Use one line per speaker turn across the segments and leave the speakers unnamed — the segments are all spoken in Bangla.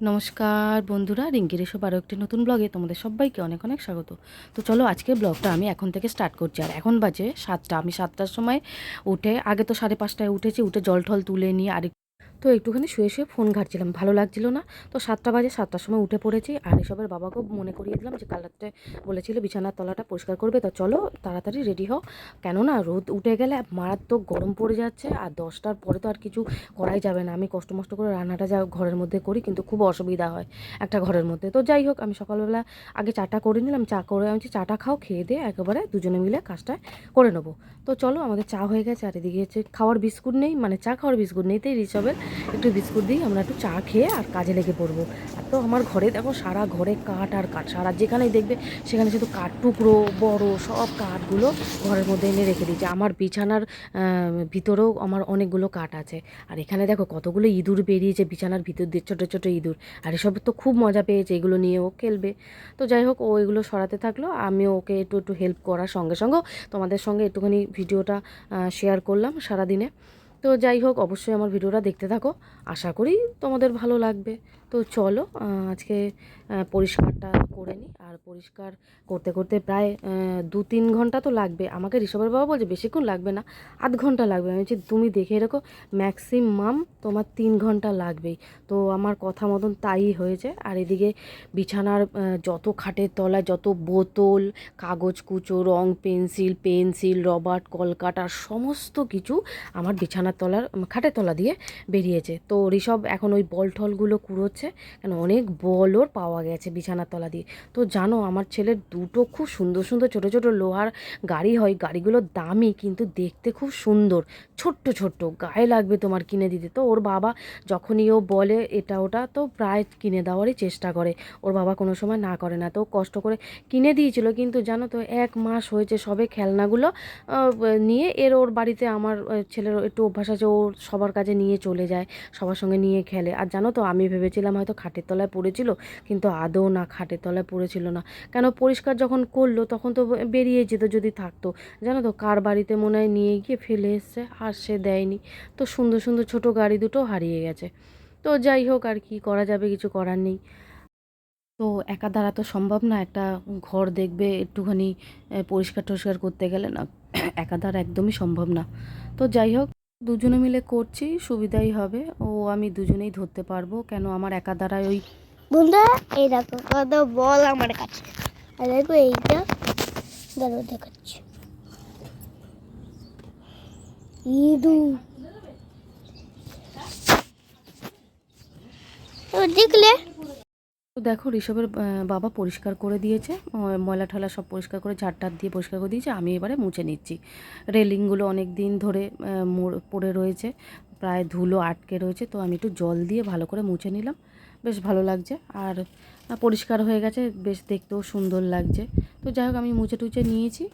নমস্কার বন্ধুরা রিঙ্কি রেশো আরও একটি নতুন ব্লগে তোমাদের সবাইকে অনেক অনেক স্বাগত। তো চলো আজকের ব্লগটা আমি এখন থেকে স্টার্ট করছি। আর এখন বাজে সাতটা। আমি সাতটার সময় উঠে, আগে তো সাড়ে পাঁচটায় উঠেছি, উঠে জল ঠল তুলে নিয়ে আর তো একটুখানি শুয়ে শুয়ে ফোন ঘাটছিলাম, ভালো লাগছিল না। তো সাতটা বাজে, সাতটার সময় উঠে পড়েছি। আর এসবের বাবাকেও মনে করিয়ে দিলাম যে কাল রাত্রে বলেছিল বিছানার তলাটা পরিষ্কার করবে। তো চলো, তাড়াতাড়ি রেডি হও। কেননা রোদ উঠে গেলে মারাত্মক গরম পড়ে যাচ্ছে আর দশটার পরে তো আর কিছু করাই যাবে না। আমি কষ্ট মষ্ট করে রান্নাটা যা ঘরের মধ্যে করি, কিন্তু খুব অসুবিধা হয় একটা ঘরের মধ্যে। তো যাই হোক, আমি সকালবেলা আগে চাটা করে নিলাম, চা করে আমি চাটা খাও, খেয়ে দিয়ে একেবারে দুজনে মিলে কাজটা করে নেব। তো চলো, আমাদের চা হয়ে গেছে। আর এদিকে হচ্ছে খাওয়ার বিস্কুট নেই মানে চা খাওয়ার বিস্কুট নেই, তাই ঋষভের একটু বিস্কুট দিই, আমরা একটু চা খেয়ে আর কাজে লেগে পড়ব। আর তো আমার ঘরে দেখো, সারা ঘরে কাঠ আর কাঠ। সারা যেখানেই দেখবে, সেখানে শুধু কাঠ টুকরো, বড় সব কাঠগুলো ঘরের মধ্যে এনে রেখে দিয়েছে। আমার বিছানার ভিতরেও আমার অনেকগুলো কাঠ আছে। আর এখানে দেখো, কতগুলো ইঁদুর বেরিয়েছে বিছানার ভিতর দিয়ে, ছোটো ছোটো ইঁদুর। আর এসব তো খুব মজা পেয়েছে, এগুলো নিয়ে ও খেলবে। তো যাই হোক, ও এগুলো সরাতে থাকল। আমিও ওকে একটু একটু হেল্প করার সঙ্গে সঙ্গে তোমাদের সঙ্গে একটুখানি ভিডিওটা শেয়ার করলাম সারাদিনে। তো যাই হোক অবশ্যই আমার ভিডিওটা দেখতে থাকো। আশা করি তোমাদের ভালো লাগবে। তো চলো আজকে পরিষ্কারটা করে নিই আর পরিষ্কার করতে করতে প্রায় দু তিন ঘণ্টা তো লাগবে। আমাকে ঋষভের বাবা বলছে বেশিক্ষণ লাগবে না, আধ ঘণ্টা লাগবে। আমি বলছি, তুমি দেখে রেখো ম্যাক্সিমাম তোমার তিন ঘণ্টা লাগবেই। তো আমার কথা মতন তাই হয়েছে। আর এদিকে বিছানার যত খাটের তলায় যত বোতল, কাগজ, কুচো, রং, পেন্সিল পেন্সিল, রবার, কলকাটার সমস্ত কিছু আমার বিছানার তলার, খাটের তলা দিয়ে বেরিয়েছে। তো ঋষভ এখন ওই বল টলগুলো কুড়োচ্ছে। কেন অনেক বলও পাওয়া গেছে বিছানার তলা দিয়ে। তো জানো, আমার ছেলের দুটো খুব সুন্দর সুন্দর ছোট ছোট লোহার গাড়ি হয়। গাড়িগুলো দামি কিন্তু দেখতে খুব সুন্দর। ছোট্ট ছোট্ট, গায়ে লাগবে তোমার কিনে দিতে। তো ওর বাবা যখনই ও বলে এটা ওটা, তো প্রায় কিনে দেওয়ারই চেষ্টা করে। ওর বাবা কোনো সময় না করে না। তো কষ্ট করে কিনে দিয়েছিল। কিন্তু জানো তো, এক মাস হয়েছে সবে খেলনাগুলো নিয়ে এর ওর বাড়িতে আমার ছেলের একটু অভ্যাস আছে। ও সবার কাছে নিয়ে চলে যায়, সবার সঙ্গে নিয়ে খেলে। আর জানো তো, আমি ভেবেছিলাম হয়তো খাটের তলায় পড়েছিল, কিন্তু আদৌ না খাটের তলায় পড়েছিল না। কেন পরিষ্কার যখন করল, তখন তো বেরিয়ে যেত যদি থাকতো। জানো তো, কার বাড়িতে মনে হয় নিয়ে গিয়ে ফেলে এসছে, আর সে দেয়নি। তো সুন্দর সুন্দর ছোট গাড়ি দুটো হারিয়ে গেছে। তো যাই হোক, আর কি করা যাবে, কিছু করার নেই। তো একা দ্বারা তো সম্ভব না, একটা ঘর দেখবে একটুখানি পরিষ্কার টরিষ্কার করতে গেলে না। একা দ্বারা একদমই সম্ভব না। তো যাই হোক দুজনে মিলে করছি, সুবিধাই হবে। ও আমি দুজনেই ধরতে পারব। কেন আমার একা দ্বারায় ওই
বন্ধুরা, এই দেখো, কত বল আমার কাছে। আর দেখো, এইটা দাঁড়ো দেখাচ্ছি। ইঁদু। দেখলে?
তো দেখো ঋষভের বাবা পরিষ্কার করে দিয়েছে। ময়লা ঠলা সব পরিষ্কার করে, ঝাড় টাড় দিয়ে পরিষ্কার করে দিয়েছে। আমি এবারে মুছে নিচ্ছি। রেলিংগুলো অনেক দিন ধরে পড়ে রয়েছে, প্রায় ধুলো আটকে রয়েছে। তো আমি একটু জল দিয়ে ভালো করে মুছে নিলাম। বেশ ভালো লাগছে। আর পরিষ্কার হয়ে গেছে, বেশ দেখতেও সুন্দর লাগছে। তো যাই হোক, আমি মুছে টুচে নিয়েছি।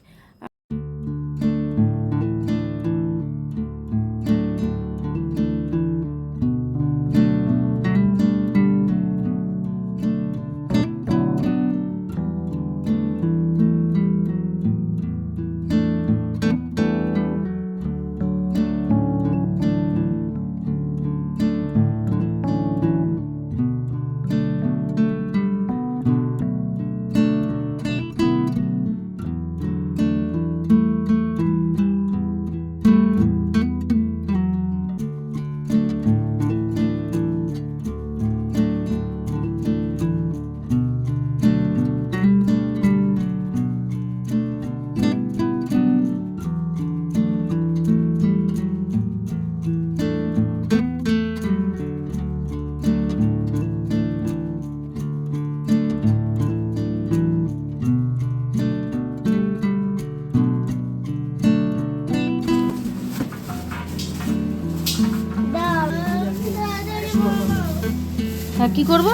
কী করব?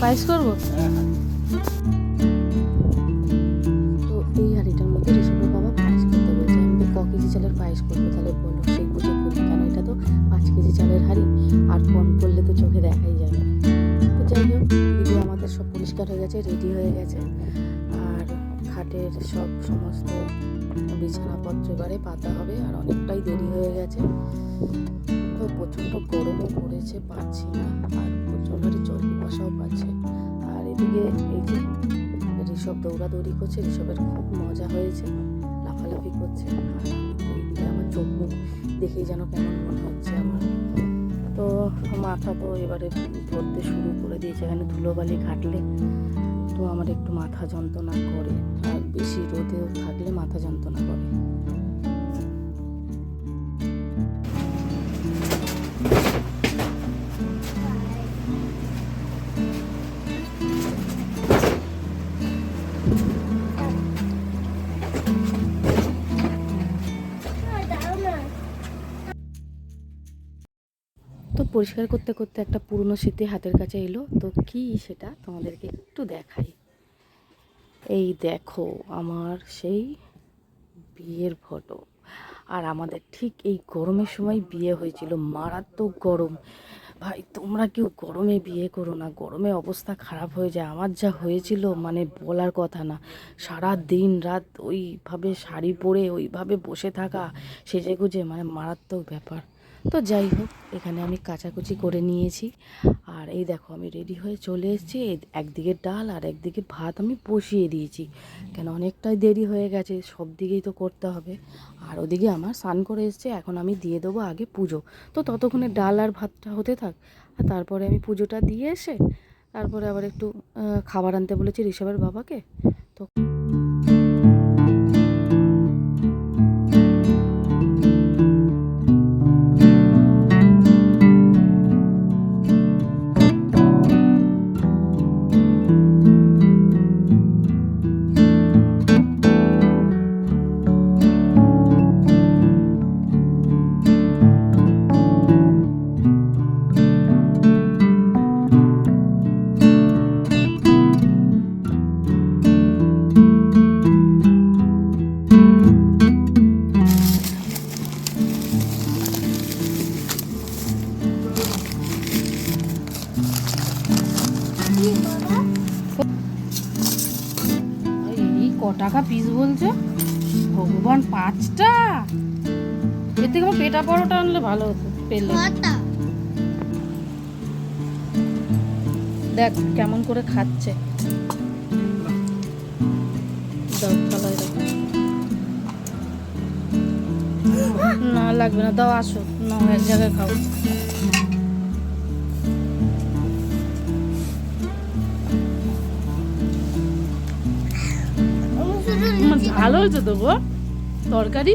পায়েস করব? তো এই হাঁড়িটার মধ্যে ঋষভের বাবা পায়েস করতে বলছে, আমি ক কেজি চালের পায়েস করব? তাহলে বলো সেই বুঝে করি কেন এটা তো পাঁচ কেজি চালের হাঁড়ি, আর কম করলে তো চোখে দেখাই যাবে না। তো যাই হোক দিদি আমাদের সব পরিষ্কার হয়ে গেছে রেডি হয়ে গেছে। আর খাটের সব সমস্ত বিছানাপত্র এবারে পাতা হবে, আর অনেকটাই দেরি হয়ে গেছে। প্রচণ্ড গরমও পড়েছে, পাচ্ছি না। আর প্রচণ্ড আশাও পাচ্ছে। আর এদিকে এই যে ঋষভ দৌড়াদৌড়ি করছে, ঋষভের খুব মজা হয়েছে, লাফালাফি করছে। আর আমার চোখ মুখ দেখেই যেন কেমন মনে হচ্ছে আমার। তো মাথা তো এবারে ধরতে শুরু করে দিয়েছে, এখানে ধুলোবালি ঘাটলে। তো আমার একটু মাথা যন্ত্রণা করে, আর বেশি রোদেও থাকলে মাথা যন্ত্রণা করে। পরিষ্কার করতে করতে একটা পুরনো স্মৃতি হাতের কাছে এলো। তো কি সেটা তোমাদেরকে একটু দেখাই। এই দেখো আমার সেই বিয়ের ফটো আর আমাদের ঠিক এই গরমের সময় বিয়ে হয়েছিল, মারাত্মক গরম। ভাই, তোমরা কেউ গরমে বিয়ে করো না। গরমে অবস্থা খারাপ হয়ে যায়। আমার যা হয়েছিল মানে বলার কথা না। সারা দিন রাত ওইভাবে শাড়ি পরে, ওইভাবে বসে থাকা সেজে গুজে মানে মারাত্মক ব্যাপার। তো যাই হোক, এখানে আমি কাচাকুচি করে নিয়েছি। আর এই দেখো, আমি রেডি হয়ে চলে এসেছি। একদিকে ডাল আর একদিকে ভাত আমি বসিয়ে দিয়েছি। কেন, অনেকটাই দেরি হয়ে গেছে, সব দিকেই তো করতে হবে। আর ওদিকে আমার স্নান করে এসছে, এখন আমি দিয়ে দেবো আগে পুজো। তো ততক্ষণে ডাল আর ভাতটা হতে থাক। আর তারপরে আমি পুজোটা দিয়ে এসে, তারপরে আবার একটু খাবার আনতে বলেছি ঋষভের বাবাকে। তো পরোটা আনলে ভালো হতো পেলে। দেখ কেমন করে খাচ্ছে। না লাগবে না দাও আসো। না এক জায়গায় খাও। ভালো হয়েছে তো গো। তরকারি?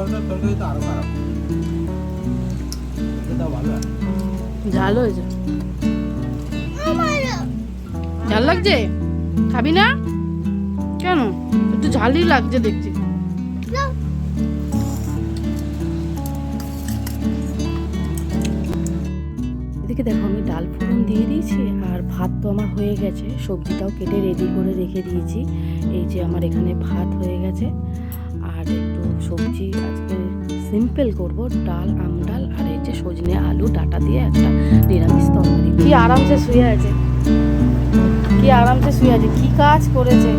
পাওয়াটা তরকারি তো আরও খারাপ ভালো
ঝাল হয়েছে। ঝাল লাগছে? খাবি না? কেন? একটু ঝালই লাগছে দেখছি। এদিকে দেখো, আমি ডাল ফোড়ন দিয়ে দিয়েছি, আর ভাত তো আমার হয়ে গেছে। সবজিটাও কেটে রেডি করে রেখে দিয়েছি। এই যে আমার এখানে ভাত হয়ে গেছে। আর একটু সবজি আজকে সিম্পল করব, ডাল, আম ডাল, আর এই যে সজনে আলু, ডাটা দিয়ে একটা নিরামিষ তরকারি। কি আরামসে শুয়ে আছে। কি আরামসে শুয়ে আছে, কি কাজ করেছে।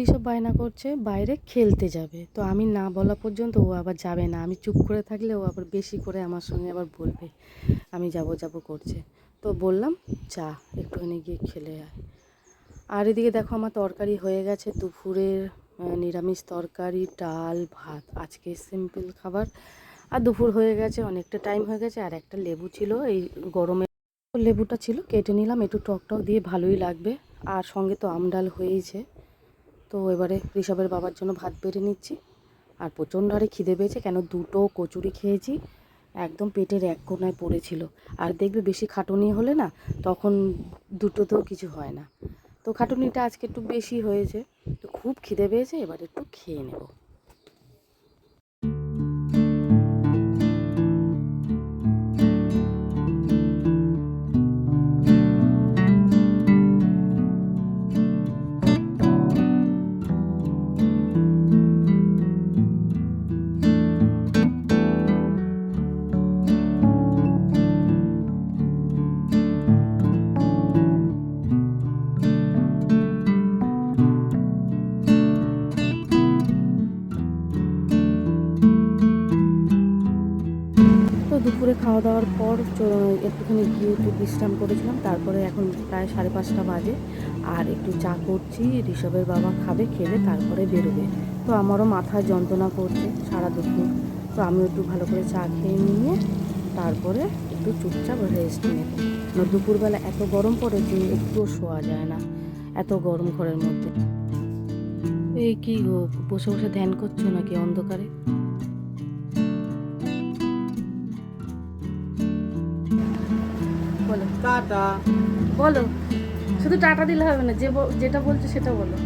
এদিকে ঋষভ বায়না করছে, বাইরে খেলতে যাবে। তো আমি না বলা পর্যন্ত ও আবার যাবে না। আমি চুপ করে থাকলে ও আবার বেশি করে আমার সঙ্গে আবার বলবে, আমি যাব যাব করছে। তো বললাম চা একটুখানি গিয়ে খেলে আয়। আর এদিকে দেখো আমার তরকারি হয়ে গেছে, দুপুরের নিরামিষ তরকারি, ডাল, ভাত। আজকে সিম্পল খাবার। আর দুপুর হয়ে গেছে, অনেকটা টাইম হয়ে গেছে, আর একটা লেবু ছিল। এই গরমে লেবুটা ছিল, কেটে নিলাম। একটু টক টক দিয়ে ভালোই লাগবে। আর সঙ্গে তো আম ডাল হয়েইছে। তো এবারে ঋষভের বাবার জন্য ভাত বেড়ে নিচ্ছি। আর প্রচণ্ড আরে খিদে পেয়েছে, কেন দুটো কচুরি খেয়েছি। একদম পেটের এক কোনায় পড়েছিল। আর দেখবে বেশি খাটুনি হলে না, তখন দুটোতেও কিছু হয় না। তো খাটুনিটা আজকে একটু বেশি হয়েছে। তো খুব খিদে পেয়েছে, এবার একটু খেয়ে নেব। বিশ্রাম করেছিলাম। তারপরে এখন প্রায় সাড়ে পাঁচটা বাজে। আর একটু চা করছি, ঋষভের বাবা খাবে, খেলে তারপরে বেরোবে। তো আমারও মাথায় যন্ত্রণা করছে সারা দুপুর। তো আমি একটু ভালো করে চা খেয়ে নিয়ে তারপরে একটু চুপচাপ রেস্ট নেব দুপুরবেলা এত গরম পড়ে যে একটুও শোয়া যায় না। এত গরম ঘরের মধ্যে। এই কি বসে বসে ধ্যান করছ নাকি অন্ধকারে? বলো।
টাটা।
বলো। শুধু টাটা দিলে হবে না যে যেটা বলছো সেটা বলো।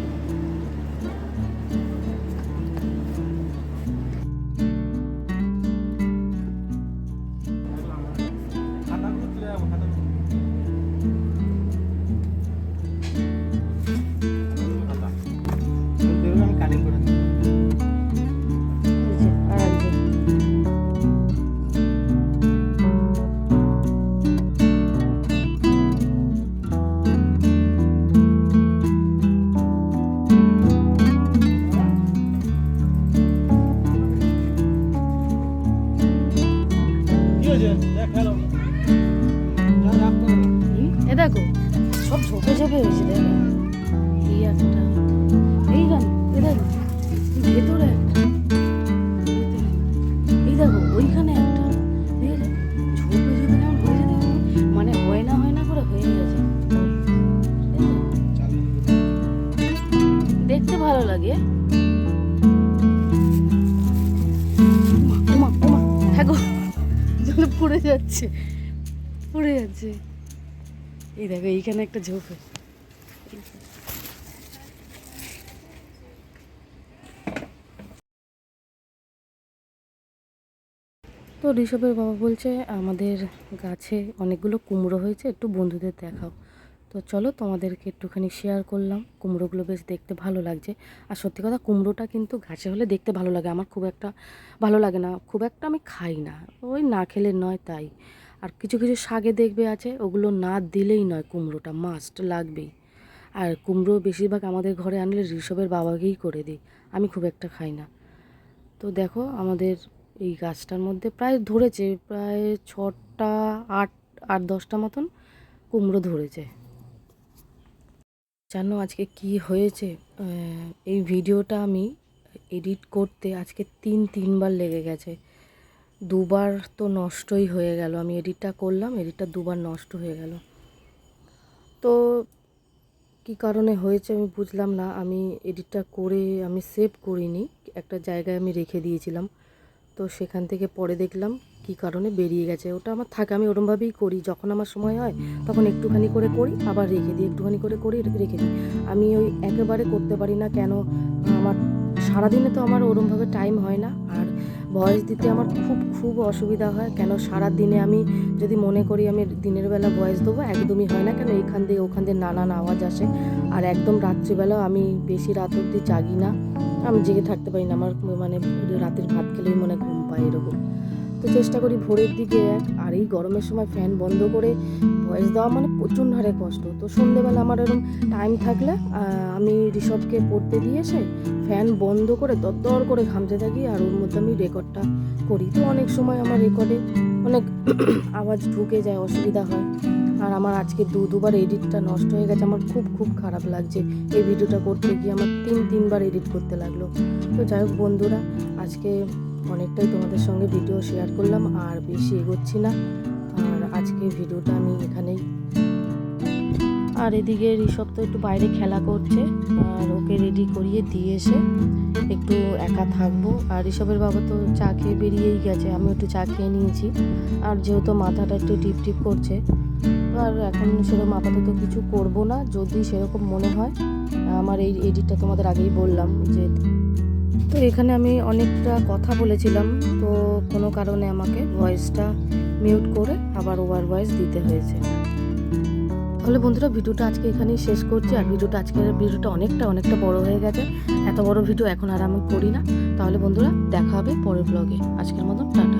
যাচ্ছে। পড়ে যাচ্ছে। এই দেখো, এইখানে একটা ঝোপ তো ঋষভের বাবা বলছে, আমাদের গাছে অনেকগুলো কুমড়ো হয়েছে, একটু বন্ধুদের দেখাও। তো চলো তোমাদেরকে একটুখানি শেয়ার করলাম। কুমড়োগুলো বেশ দেখতে ভালো লাগছে। আর সত্যি কথা, কুমড়োটা কিন্তু গাছে হলে দেখতে ভালো লাগে। আমার খুব একটা ভালো লাগে না। খুব একটা আমি খাই না। ওই না খেলে নয় তাই। আর কিছু কিছু শাকে দেখবে আছে, ওগুলো না দিলেই নয় কুমড়োটা। মাস্ট লাগবেই। আর কুমড়ো বেশিরভাগ আমাদের ঘরে আনলে ঋষভের বাবাকেই করে দিই। আমি খুব একটা খাই না। তো দেখো, আমাদের এই গাছটার মধ্যে প্রায় ধরেছে, প্রায় ছটা, আট আট, দশটা মতন কুমড়ো ধরেছে। জানো আজকে কি হয়েছে? এই ভিডিওটা আমি এডিট করতে আজকে তিন, তিনবার লেগে গেছে। দুবার তো নষ্টই হয়ে গেল। আমি এডিটটা করলাম, এডিটটা দুবার নষ্ট হয়ে গেল। তো কি কারণে হয়েছে আমি বুঝলাম না। আমি এডিটটা করে আমি সেভ করিনি। একটা জায়গায় আমি রেখে দিয়েছিলাম। তো সেখান থেকে পরে দেখলাম কি কারণে বেরিয়ে গেছে, ওটা আমার থাকে, আমি ওরমভাবেই করি, যখন আমার সময় হয়, তখন একটুখানি করে করি, আবার রেখে দিই, একটুখানি করে করি রেখে দিই। আমি ওই একেবারে করতে পারি না কেন, আমার সারাদিনে তো আমার ওরমভাবে টাইম হয় না, আর ভয়েস দিতে আমার খুব খুব অসুবিধা হয়, কেন সারা দিনে আমি যদি মনে করি আমি দিনের বেলা ভয়েস দেবো, একদমই হয় না কেন এখান দিয়ে ওখান দিয়ে নানান আওয়াজ আসে, আর একদম রাত্রিবেলাও আমি বেশি রাত অবধি জাগি না, আমি জেগে থাকতে পারি না, আমার মানে রাতের ভাত খেলেই মনে ঘুম পায় এরকম। তো চেষ্টা করি ভোরের দিকে এক আর এই গরমের সময় ফ্যান বন্ধ করে ভয়েস দেওয়া মানে প্রচণ্ড হারে কষ্ট। তো সন্ধেবেলা আমার এরকম টাইম থাকলে আমি ঋষভকে পড়তে দিয়ে এসে ফ্যান বন্ধ করে দরদর করে ঘামতে থাকি আর ওর মধ্যে আমি রেকর্ডটা করি। তো অনেক সময় আমার রেকর্ডে অনেক আওয়াজ ঢুকে যায়, অসুবিধা হয়। আর আমার আজকে দু, দুবার এডিটটা নষ্ট হয়ে গেছে। আমার খুব খুব খারাপ লাগছে এই ভিডিওটা করতে গিয়ে। আমার তিন, তিনবার এডিট করতে লাগল। তো যাই হোক বন্ধুরা, আজকে অনেকটাই তোমাদের সঙ্গে ভিডিও শেয়ার করলাম, আর বেশি এগোচ্ছি না। আর আজকে ভিডিওটা আমি এখানেই। আর এদিকে ঋষভ তো একটু বাইরে খেলা করছে, আর ওকে রেডি করিয়ে দিয়ে এসে একটু একা থাকব। আর ঋষভের বাবা তো চা খেয়ে বেরিয়েই গেছে আমি একটু চা খেয়ে নিয়েছি। আর যেহেতু মাথাটা একটু টিপ টিপ করছে, আর এখন সেরকম আপাতত কিছু করব না, যদি সেরকম মনে হয়। আমার এই এডিটটা তোমাদের আগেই বললাম যে তো এখানে আমি অনেকটা কথা বলেছিলাম, তো কোনো কারণে আমাকে ভয়েসটা মিউট করে আবার ওভার ভয়েস দিতে হয়েছে। তাহলে বন্ধুরা, ভিডিওটা আজকে এখানেই শেষ করছি। আর ভিডিওটা আজকের ভিডিওটা অনেকটা অনেকটা বড় হয়ে গেছে। এত বড় ভিডিও এখন আর আমি করি না। তাহলে বন্ধুরা, দেখা হবে পরের ব্লগে আজকের মতন, টাটা।